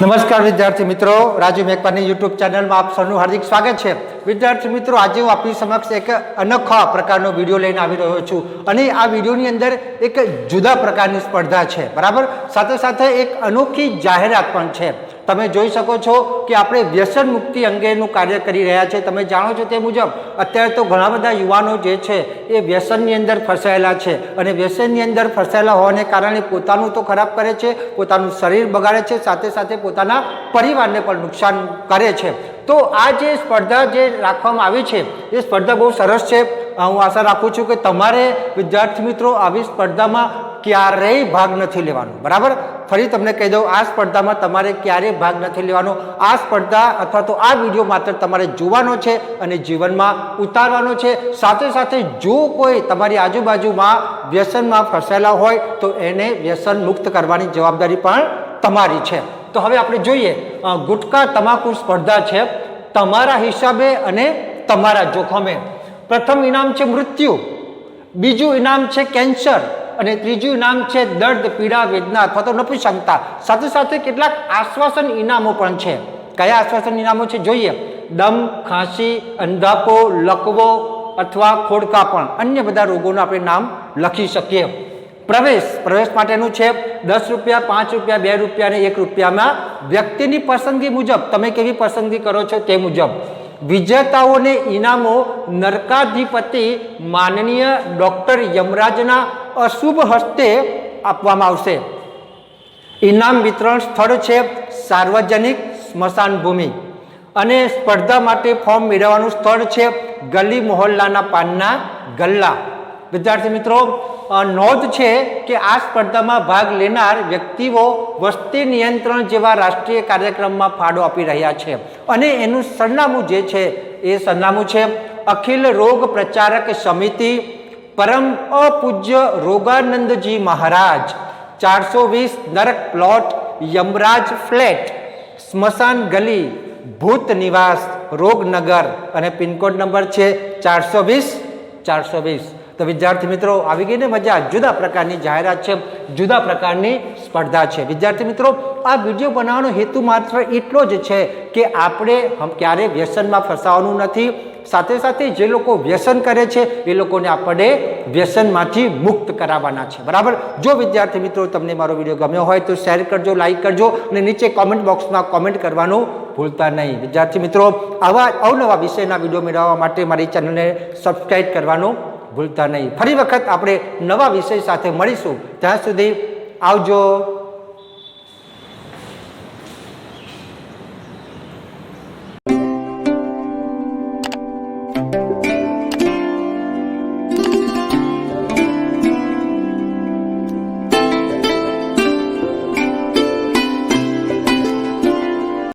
નમસ્કાર વિદ્યાર્થી મિત્રો. રાજુ મેકવાની યુટ્યુબ ચેનલમાં આપ સૌનું હાર્દિક સ્વાગત છે. વિદ્યાર્થી મિત્રો, આજે હું આપની સમક્ષ એક અનોખા પ્રકારનો વીડિયો લઈને આવી રહ્યો છું અને આ વિડીયોની અંદર એક જુદા પ્રકારની સ્પર્ધા છે. બરાબર? સાથે સાથે એક અનોખી જાહેરાત પણ છે. તમે જોઈ શકો છો કે આપણે વ્યસન મુક્તિ અંગેનું કાર્ય કરી રહ્યા છે. તમે જાણો છો તે મુજબ અત્યારે તો ઘણા બધા યુવાનો જે છે એ વ્યસનની અંદર ફસાયેલા છે અને વ્યસનની અંદર ફસાયેલા હોવાને કારણે પોતાનું તો ખરાબ કરે છે, પોતાનું શરીર બગાડે છે, સાથે સાથે પોતાના પરિવારને પણ નુકસાન કરે છે. તો આ જે સ્પર્ધા જે રાખવામાં આવી છે, એ સ્પર્ધા બહુ સરસ છે. હું આશા રાખું છું કે તમારે વિદ્યાર્થી મિત્રો આવી સ્પર્ધામાં ક્યારેય ભાગ નથી લેવાનો. બરાબર? ફરી તમને કહી દઉં, આ સ્પર્ધામાં તમારે ક્યારેય ભાગ નથી લેવાનો. આ સ્પર્ધા અથવા તો આ વીડિયો માત્ર તમારે જોવાનો છે અને જીવનમાં ઉતારવાનો છે. સાથે સાથે જો કોઈ તમારી આજુબાજુમાં વ્યસનમાં ફસાયેલા હોય, તો એને વ્યસન મુક્ત કરવાની જવાબદારી પણ તમારી છે. તો હવે આપણે જોઈએ ગુટકા તમાકુ સ્પર્ધા છે તમારા હિસાબે અને તમારા જોખમે. પ્રથમ ઇનામ છે મૃત્યુ. બીજું ઇનામ છે કેન્સર. અને ત્રીજું નામ છે દર્દ, પીડા, વેદના અથવા તો નપુસંગતા સાથે સાથે કેટલાક આશ્વાસન ઇનામો પણ છે. કયા આશ્વાસન ઇનામો છે? જોઈએ. દમ, ખાંસી, અંધાપો, લકવો અથવા ખોડકા પણ. અન્ય બધા રોગોનું આપણે નામ લખી શકીએ. પ્રવેશ. પ્રવેશ માટેનું છે દસ રૂપિયા, પાંચ રૂપિયા, બે રૂપિયા અને એક રૂપિયામાં વ્યક્તિની પસંદગી મુજબ. તમે કેવી પસંદગી કરો છો તે મુજબ. વિજેતાઓને ઇનામો નરકાધિપતિ માનનીય ડૉક્ટર યમરાજના અશુભ હસ્તે આપવામાં આવશે. ઇનામ વિતરણ સ્થળ છે સાર્વજનિક સ્મશાન ભૂમિ અને સ્પર્ધા માટે ફોર્મ મેળવવાનું સ્થળ છે ગલી મોહલ્લાના પાનના ગલ્લા. વિદ્યાર્થી મિત્રો નોંધ છે કે આ સ્પર્ધામાં ભાગ લેનાર વ્યક્તિઓ વસ્તી નિયંત્રણ જેવા રાષ્ટ્રીય કાર્યક્રમમાં ફાળો આપી રહ્યા છે. અને એનું સરનામું જે છે એ સરનામું છે, અખિલ રોગ પ્રચારક સમિતિ, પરમ અપૂજ્ય રોગાનંદજી મહારાજ, ચારસો વીસ નરક પ્લોટ, યમરાજ ફ્લેટ, સ્મશાન ગલી, ભૂત નિવાસ, રોગનગર અને પિનકોડ નંબર છે ચારસો વીસ ચારસો વીસ. તો વિદ્યાર્થી મિત્રો, આવી ગઈ ને મજા જુદા પ્રકારની જાહેરાત છે, જુદા પ્રકારની સ્પર્ધા છે. વિદ્યાર્થી મિત્રો, આ વીડિયો બનાવવાનો હેતુ માત્ર એટલો જ છે કે આપણે ક્યારેય વ્યસનમાં ફસાવાનું નથી. સાથે સાથે જે લોકો વ્યસન કરે છે, એ લોકોને આપણે વ્યસનમાંથી મુક્ત કરાવવાના છે. બરાબર? જો વિદ્યાર્થી મિત્રો, તમને મારો વીડિયો ગમ્યો હોય તો શેર કરજો, લાઈક કરજો અને નીચે કોમેન્ટ બોક્સમાં કોમેન્ટ કરવાનું ભૂલતા નહીં. વિદ્યાર્થી મિત્રો, આવા અવનવા વિષયના વીડિયો મેળવવા માટે મારી ચેનલને સબસ્ક્રાઈબ કરવાનું ભૂલતા નહીં. ફરી વખત આપણે નવા વિષય સાથે મળીશું. ત્યાં સુધી આવજો.